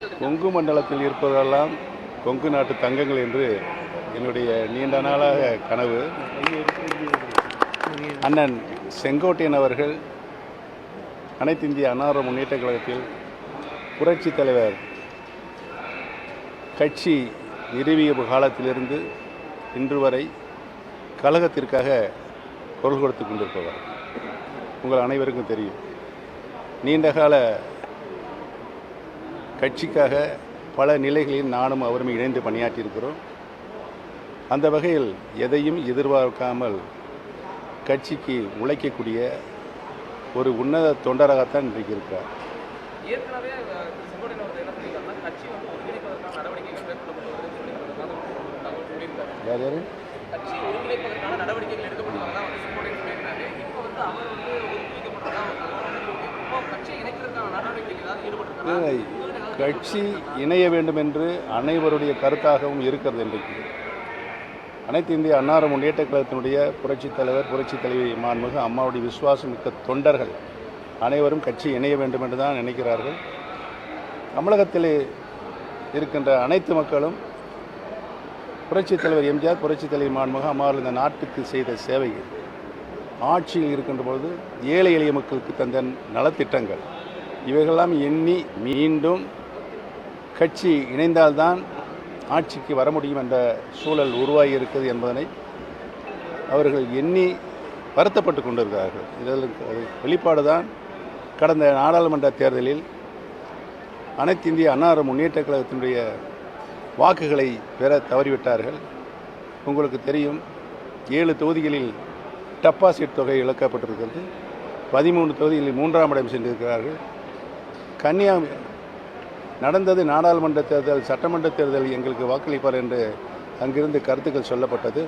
கொங்கு மண்டலத்தில் இருப்பதெல்லாம் கொங்கு நாட்டு தங்கங்கள் என்று என்னுடைய நீண்ட நாளாக கனவு. அண்ணன் செங்கோட்டையன் அவர்கள் அனைத்து இந்திய அன்னார முன்னேற்ற கழகத்தில் புரட்சி தலைவர் கட்சி நிறுவிய காலத்திலிருந்து இன்று வரை கழகத்திற்காக குரல் கொடுத்து கொண்டிருப்பவர். உங்கள் அனைவருக்கும் தெரியும். நீண்டகால கட்சிக்காக பல நிலைகளில் நானும் அவரும் இணைந்து பணியாற்றியிருக்கிறோம். அந்த வகையில் எதையும் எதிர்பார்க்காமல் கட்சிக்கு உழைக்கக்கூடிய ஒரு உன்னத தொண்டராகத்தான் இன்றைக்கு இருக்கிறார். யார் யார்? நடவடிக்கைகள் கட்சி இணைய வேண்டும் என்று அனைவருடைய கருத்தாகவும் இருக்கிறது இன்றைக்கு. அனைத்து இந்திய அன்னார முன்னேற்ற கழகத்தினுடைய புரட்சித் தலைவர் புரட்சித் தலைவி மாண்புமிகு அம்மாவுடைய விசுவாசம் மிக்க தொண்டர்கள் அனைவரும் கட்சி இணைய வேண்டும் என்று தான் நினைக்கிறார்கள். தமிழகத்தில் இருக்கின்ற அனைத்து மக்களும் புரட்சித் தலைவர் எம்ஜிஆர் புரட்சித் தலைவி மாண்புமிகு அம்மாவில் இந்த நாட்டுக்கு செய்த சேவைகள் ஆட்சியில் இருக்கின்ற பொழுது ஏழை எளிய மக்களுக்கு தந்த நலத்திட்டங்கள். இவைகளெல்லாம் எண்ணி மீண்டும் கட்சி இணைந்தால்தான் ஆட்சிக்கு வர முடியும் என்ற சூழல் உருவாகி இருக்கிறது என்பதனை அவர்கள் எண்ணி வருத்தப்பட்டு கொண்டிருக்கிறார்கள். இதில் வெளிப்பாடு தான் கடந்த நாடாளுமன்ற தேர்தலில் அனைத்து இந்திய அன்னார முன்னேற்ற கழகத்தினுடைய வாக்குகளை பெற தவறிவிட்டார்கள். உங்களுக்கு தெரியும் ஏழு தொகுதிகளில் டப்பாசிட் தொகை இழக்கப்பட்டிருக்கிறது. பதிமூணு தொகுதிகளில் மூன்றாம் இடம் சென்றிருக்கிறார்கள். கன்னியாகுமரி நடந்தது நாடாளுமன்ற தேர்தல் சட்டமன்ற தேர்தல் எங்களுக்கு வாக்களிப்பார் என்று அங்கிருந்து கருத்துக்கள் சொல்லப்பட்டது.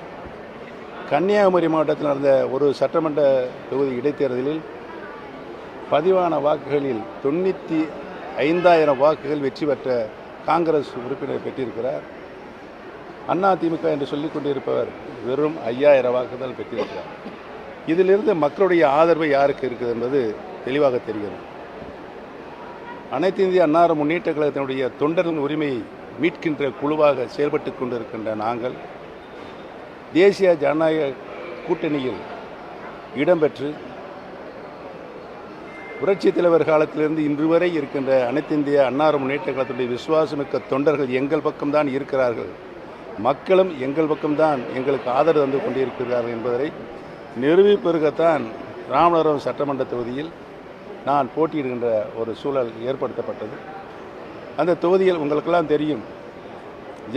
கன்னியாகுமரி மாவட்டத்தில் நடந்த ஒரு சட்டமன்ற தொகுதி இடைத்தேர்தலில் பதிவான வாக்குகளில் தொண்ணூற்றி ஐந்தாயிரம் வாக்குகள் வெற்றி பெற்ற காங்கிரஸ் உறுப்பினர் பெற்றிருக்கிறார். அண்ணா திமுக என்று சொல்லிக் கொண்டிருப்பவர் வெறும் ஐயாயிரம் வாக்குகள் பெற்றிருக்கிறார். இதிலிருந்து மக்களுடைய ஆதரவு யாருக்கு இருக்குது என்பது தெளிவாக தெரிகிறது. அனைத்து இந்திய அன்னார முன்னேற்ற கழகத்தினுடைய தொண்டர்களின் உரிமையை மீட்கின்ற குழுவாக செயல்பட்டு கொண்டிருக்கின்ற நாங்கள் தேசிய ஜனநாயக கூட்டணியில் இடம்பெற்று புரட்சித் தலைவர் காலத்திலிருந்து இன்று வரை இருக்கின்ற அனைத்து இந்திய அன்னார முன்னேற்ற கழகத்துடைய விசுவாசமிக்க தொண்டர்கள் எங்கள் பக்கம்தான் இருக்கிறார்கள். மக்களும் எங்கள் பக்கம்தான் எங்களுக்கு ஆதரவு தந்து கொண்டிருக்கிறார்கள் என்பதை நிரூபிப்பதற்குத்தான் ராமநாதபுரம் சட்டமன்ற தொகுதியில் நான் போட்டியிடுகின்ற ஒரு சூழல் ஏற்படுத்தப்பட்டது. அந்த தொகுதியில் உங்களுக்கெல்லாம் தெரியும்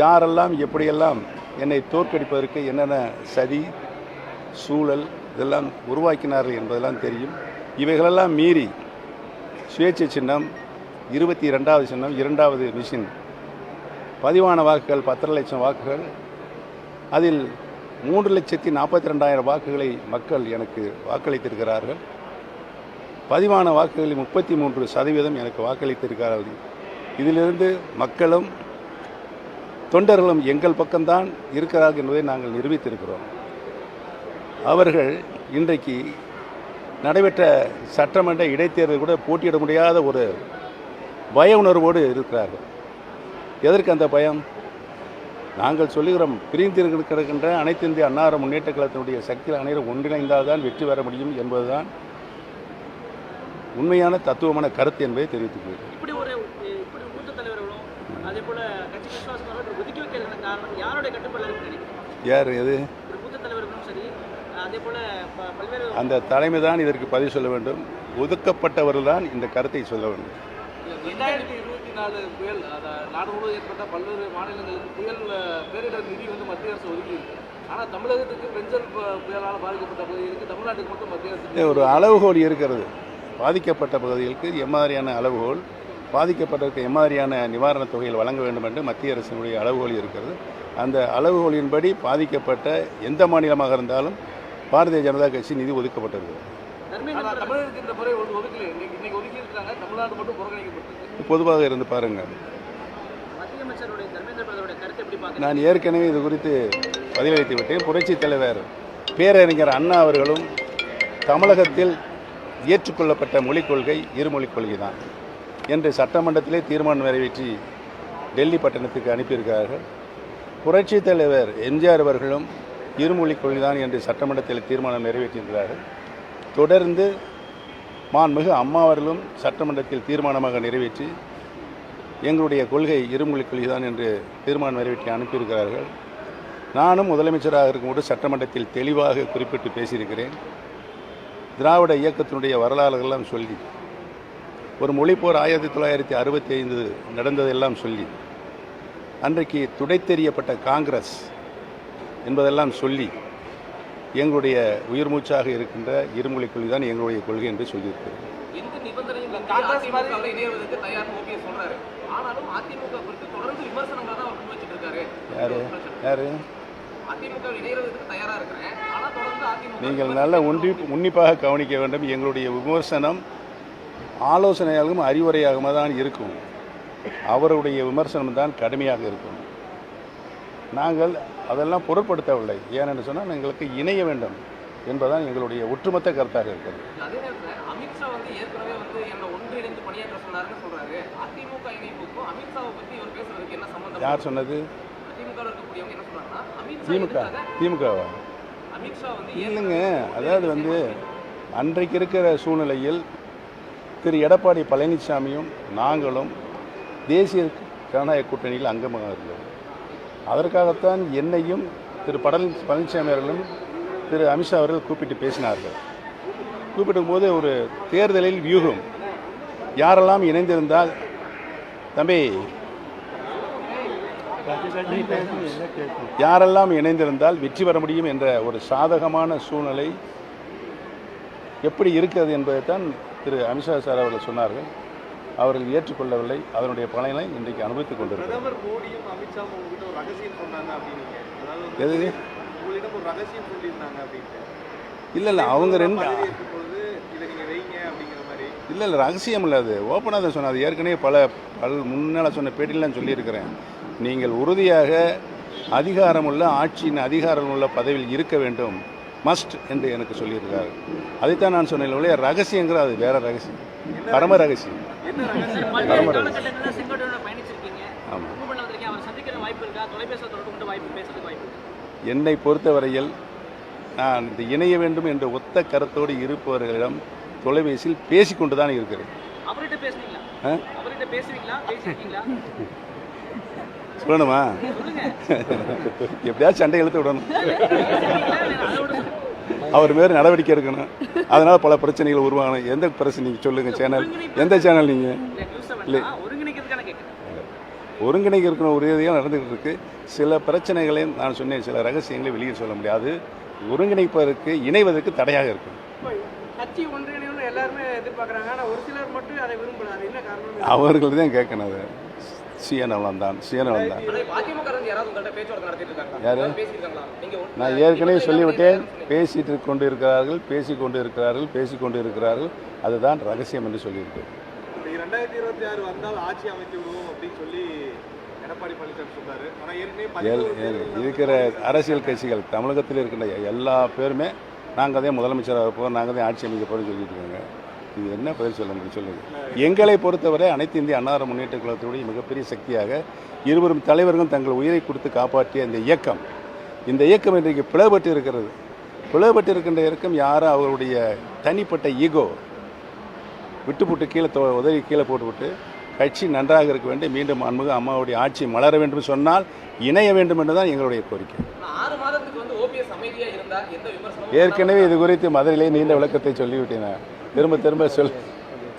யாரெல்லாம் எப்படியெல்லாம் என்னை தோற்கடிப்பதற்கு என்னென்ன சதி சூழல் இதெல்லாம் உருவாக்கினார்கள் என்பதெல்லாம் தெரியும். இவைகளெல்லாம் மீறி சுயேட்சை சின்னம் இருபத்தி ரெண்டாவது சின்னம் இரண்டாவது மிஷின் பதிவான வாக்குகள் பத்தரை லட்சம் வாக்குகள் அதில் மூன்று லட்சத்தி நாற்பத்தி ரெண்டாயிரம் வாக்குகளை மக்கள் எனக்கு வாக்களித்திருக்கிறார்கள். பதிவான வாக்குகளில் முப்பத்தி மூன்று சதவீதம் எனக்கு வாக்களித்திருக்கிறார்கள் இதிலிருந்து மக்களும் தொண்டர்களும் எங்கள் பக்கம்தான் இருக்கிறார்கள் என்பதை நாங்கள் நிரூபித்திருக்கிறோம். அவர்கள் இன்றைக்கு நடைபெற்ற சட்டமன்ற இடைத்தேர்தல் கூட போட்டியிட முடியாத ஒரு பய உணர்வோடு இருக்கிறார்கள். எதற்கு அந்த பயம்? நாங்கள் சொல்லுகிறோம் பிரிந்து அனைத்து இந்திய அன்னார முன்னேற்ற கழகத்தினுடைய சக்தியில் அனைவரும் ஒன்றிணைந்தால் தான் வெற்றி பெற முடியும் என்பதுதான் உண்மையான தத்துவமான கருத்து என்பதை தெரிவித்துக் கொள்கிறேன். யார் எது? ஒரு மூத்த தலைவர்களும் சரி அதே போல ப- பல்வேறு அந்த தலைமை தான் இதற்கு பதிவு சொல்ல வேண்டும். ஒதுக்கப்பட்டவர்கள் தான் இந்த கருத்தை சொல்ல வேண்டும். ரெண்டாயிரத்தி இருபத்தி நாலு புயல் நாடு முழுவதும் ஏற்பட்ட பல்வேறு மாநிலங்களுக்கு புயல் பேரிடர் நிதி வந்து மத்திய அரசு ஒதுக்கி இருக்கு. ஆனால் தமிழகத்துக்கு பெஞ்சல் புயலால் பாதிக்கப்பட்ட பகுதிகளுக்கு தமிழ்நாட்டுக்கு மட்டும் மத்திய அரசு ஒரு அளவுகோல் இருக்கிறது. பாதிக்கப்பட்ட பகுதிகளுக்கு எம்மாதிரியான அளவுகோல் பாதிக்கப்பட்டவருக்கு எம்மாதிரியான நிவாரணத் தொகைகள் வழங்க வேண்டும் என்று மத்திய அரசினுடைய அளவுகோல் இருக்கிறது. அந்த அளவுகோலின்படி பாதிக்கப்பட்ட எந்த மாநிலமாக இருந்தாலும் பாரதிய ஜனதா கட்சி நிதி ஒதுக்கப்பட்டிருக்கிறது பொதுவாக இருந்து பாருங்கள் நான் ஏற்கனவே இது குறித்து பதிலளித்து விட்டேன். புரட்சித் தலைவர் பேரறிஞர் அண்ணா அவர்களும் தமிழகத்தில் ஏற்றுக்கொள்ளப்பட்ட மொழிக் கொள்கை இருமொழிக் கொள்கை தான் என்று சட்டமன்றத்திலே தீர்மானம் நிறைவேற்றி டெல்லி பட்டணத்துக்கு அனுப்பியிருக்கிறார்கள். புரட்சித் தலைவர் எம்ஜிஆர் அவர்களும் இருமொழிக் கொள்கைதான் என்று சட்டமன்றத்தில் தீர்மானம் நிறைவேற்றியிருக்கிறார்கள். தொடர்ந்து மாண்புமிகு அம்மா அவர்களும் சட்டமன்றத்தில் தீர்மானமாக நிறைவேற்றி எங்களுடைய கொள்கை இருமொழிக் கொள்கைதான் என்று தீர்மானம் நிறைவேற்றி அனுப்பியிருக்கிறார்கள். நானும் முதலமைச்சராக இருக்கும்போது சட்டமன்றத்தில் தெளிவாக குறிப்பிட்டு பேசியிருக்கிறேன். திராவிட இயக்கத்தினுடைய வரலாறுகள்லாம் சொல்லி ஒரு மொழிப்போர் ஆயிரத்தி தொள்ளாயிரத்தி அறுபத்தி ஐந்து நடந்ததெல்லாம் சொல்லி அன்றைக்கு துடைத்தெறியப்பட்ட காங்கிரஸ் என்பதெல்லாம் சொல்லி எங்களுடைய உயிர் மூச்சாக இருக்கின்ற இருமொழிக் கொள்கை தான் எங்களுடைய கொள்கை என்று இருக்காரு. யாரு? யாரு? நீங்கள் நல்ல உன்றி உன்னிப்பாக கவனிக்க வேண்டும். எங்களுடைய விமர்சனம் ஆலோசனையாகவும் அறிவுரையாகவும் தான் இருக்கும். அவருடைய விமர்சனம் தான் கடுமையாக இருக்கும். நாங்கள் அதெல்லாம் பொருட்படுத்தவில்லை. ஏனென்று சொன்னால் எங்களுக்கு இணைய வேண்டும் என்பதுதான் எங்களுடைய ஒட்டுமொத்த கருத்தாக இருக்கிறது. யார் சொன்னது அதிமுக இருக்கக்கூடியவங்க என்ன சொல்றாங்கன்னா அமித்ஷா திமுக திமுகவா? இல்லைங்க அதாவது வந்து அன்றைக்கு இருக்கிற சூழ்நிலையில் திரு எடப்பாடி பழனிசாமியும் நாங்களும் தேசிய ஜனநாயக கூட்டணியில் அங்கமாக இருந்தோம். அதற்காகத்தான் என்னையும் திரு பழனி பழனிசாமி அவர்களும் திரு அமித்ஷா அவர்கள் கூப்பிட்டு பேசினார்கள். கூப்பிடும் போது ஒரு தேர்தலில் வியூகம். யாரெல்லாம் இணைந்திருந்தால் தம்பி யாரெல்லாம் இணைந்திருந்தால் வெற்றி பெற முடியும் என்ற ஒரு சாதகமான சூழ்நிலை எப்படி இருக்கிறது என்பதைத்தான் திரு அமித்ஷா சார் அவர்கள் சொன்னார்கள். அவர்கள் ஏற்றுக்கொள்ளவில்லை. அதனுடைய பலனை இன்றைக்கு அனுபவித்துக் கொண்டிருக்கிறார். எது? இல்லை இல்லை அவங்க ரெண்டு இல்லை இல்லை ரகசியம் இல்லை அது. ஓப்பனாக தான் சொன்னது ஏற்கனவே பல பல முன்னால் சொன்ன பேட்டிலாம் சொல்லியிருக்கிறேன். நீங்கள் உறுதியாக அதிகாரமுள்ள ஆட்சியின் அதிகாரமுள்ள பதவியில் இருக்க வேண்டும். மஸ்ட் என்று எனக்கு சொல்லியிருக்காரு. அதைத்தான் நான் சொன்னேன் ஒழிய ரகசியங்கிற அது வேற ரகசியம். பரம ரகசியம்? பரம ரகசியம். ஆமாம்? என்னை பொறுத்தவரையில் நான் இந்த இணைய வேண்டும் என்ற ஒத்த கருத்தோடு இருப்பவர்களிடம் தொலைபேசியில் பேசிக்கொண்டு தான் இருக்கிறேன் சொல்லணுமா? எப்படியாவது சண்டை இழுத்து விடணும். அவர் மாரி நடவடிக்கை எடுக்கணும். அதனால் பல பிரச்சனைகள் உருவாகணும். எந்த பிரச்சனை? நீங்கள் சொல்லுங்கள் சேனல் எந்த சேனல் நீங்கள் நியூஸ் செவன்லாம் ஒருங்கிணைக்கிறதுக்கான கேட்குறேன் ஒருங்கிணைக்க இருக்கிற ஒரு ரீதியாக நடந்துகிட்டு இருக்கு. சில பிரச்சனைகளையும் நான் சொன்னேன் சில ரகசியங்களை வெளியே சொல்ல முடியாது. ஒருங்கிணைப்பதற்கு இணைவதற்கு தடையாக இருக்கும் எல்லாருமே எதிர்பார்க்குறாங்க. ஆனால் ஒரு சிலர் மட்டும் அதை விரும்பல. அது என்ன காரணம் அவர்கள் தான் கேட்கணும் அது. சுயநலம் தான். சுயநலம் தான். யாரு? நான் ஏற்கனவே சொல்லிவிட்டேன். பேசிட்டு கொண்டு இருக்கிறார்கள் பேசிக் கொண்டு இருக்கிறார்கள் பேசிக் கொண்டு இருக்கிறார்கள் அதுதான் ரகசியம் என்று சொல்லியிருக்கேன் இந்த இரண்டாயிரத்தி இருபத்தி ஆறு வந்தால் ஆட்சி அமைத்து விடுவோம் அப்படின்னு சொல்லி இருக்கிற அரசியல் கட்சிகள் தமிழகத்தில் இருக்கின்ற எல்லா பேருமே நாங்கள் தான் முதலமைச்சராக இருப்போம் நாங்கள் தான் ஆட்சி அமைக்க போகிறோம்னு சொல்லிட்டு இருக்காங்க. இது என்ன பதில் சொல்ல முடியும் சொல்லுங்கள் எங்களை பொறுத்தவரை அனைத்து இந்திய அன்னார முன்னேற்ற கழகத்தினுடைய மிகப்பெரிய சக்தியாக இருவரும் தலைவர்களும் தங்கள் உயிரை கொடுத்து காப்பாற்றிய இந்த இயக்கம் இந்த இயக்கம் இன்றைக்கு பிளவுபட்டு இருக்கிறது. பிளவுபட்டு இருக்கின்ற இயக்கம் யாரும் அவருடைய தனிப்பட்ட ஈகோ விட்டு போட்டு கீழே தொ- உதவி கீழே போட்டுவிட்டு கட்சி நன்றாக இருக்க வேண்டும் மீண்டும் அன்பு அம்மாவுடைய ஆட்சி மலர வேண்டும் சொன்னால் இணைய வேண்டும் என்று தான் எங்களுடைய கோரிக்கை. ஏற்கனவே இது குறித்து மதுரையிலே நீண்ட விளக்கத்தை சொல்லிவிட்டேன். திரும்ப திரும்ப சொல்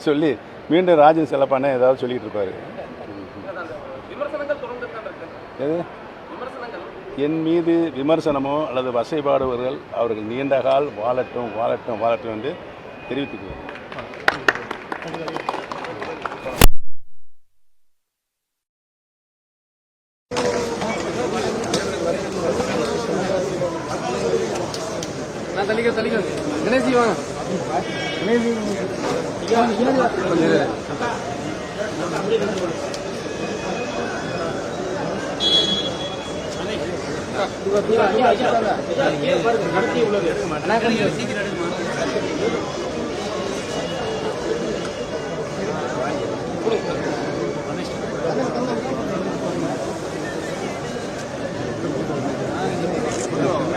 சொல்லி மீண்டும் ராஜன் செல்லப்பானே ஏதாவது சொல்லிட்டு இருப்பாரு. எது? என் மீது விமர்சனமோ அல்லது வசைபாடுவர்கள் அவர்கள் நீண்ட கால் வாழட்டும் வாழட்டும் வாழட்டும் என்று தெரிவித்துக்கிறேன் சலிக்க சலிக்க. கணேசி வாங்க.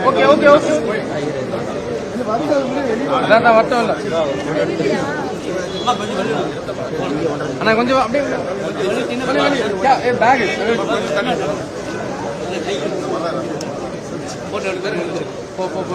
Okay okay okay. அதான் வரட்டும் இல்லை. அண்ணா கொஞ்சம் அப்படியே பேக் போ போ போ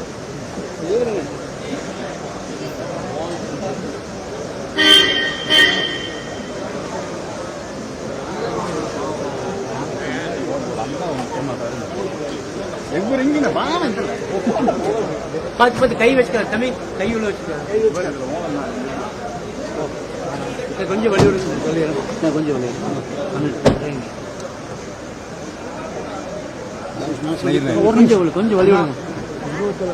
பார்த்து பார்த்து கை வச்சுக்க தம்பி. கை உள்ள வச்சுக்க. கொஞ்சம் வழி விடுங்க கொஞ்சம் வழி கொஞ்சம் வழி கொஞ்சம் வழி விடுங்க